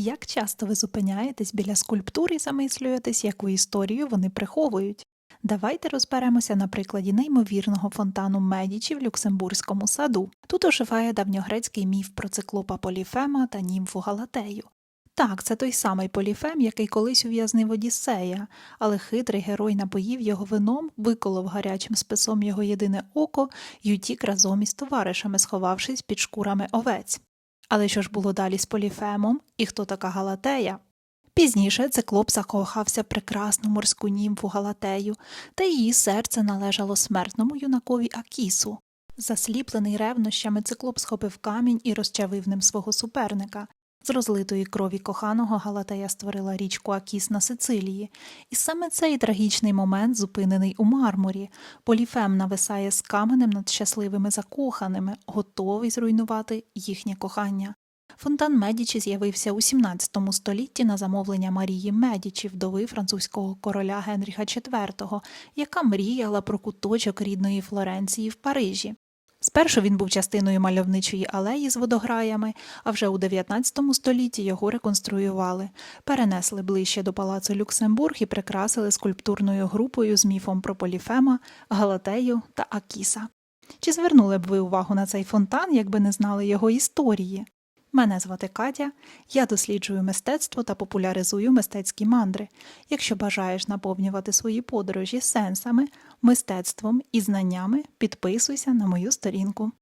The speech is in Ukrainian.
Як часто ви зупиняєтесь біля скульптур і замислюєтесь, яку історію вони приховують? Давайте розберемося на прикладі неймовірного фонтану Медічі в Люксембурзькому саду. Тут оживає давньогрецький міф про циклопа Поліфема та німфу Галатею. Так, це той самий Поліфем, який колись ув'язнив Одіссея, але хитрий герой напоїв його вином, виколов гарячим списом його єдине око й утік разом із товаришами, сховавшись під шкурами овець. Але що ж було далі з Поліфемом і хто така Галатея? Пізніше циклоп закохався прекрасну морську німфу Галатею, та її серце належало смертному юнакові Акісу. Засліплений ревнощами циклоп схопив камінь і розчавив ним свого суперника. З розлитої крові коханого Галатея створила річку Акіс на Сицилії, і саме цей трагічний момент зупинений у мармурі. Поліфем нависає з каменем над щасливими закоханими, готовий зруйнувати їхнє кохання. Фонтан Медічі з'явився у 17 столітті на замовлення Марії Медічі, вдови французького короля Генріха IV, яка мріяла про куточок рідної Флоренції в Парижі. Спершу він був частиною мальовничої алеї з водограями, а вже у 19 столітті його реконструювали, перенесли ближче до палацу Люксембург і прикрасили скульптурною групою з міфом про Поліфема, Галатею та Акіса. Чи звернули б ви увагу на цей фонтан, якби не знали його історії? Мене звати Катя, я досліджую мистецтво та популяризую мистецькі мандри. Якщо бажаєш наповнювати свої подорожі сенсами, мистецтвом і знаннями, підписуйся на мою сторінку.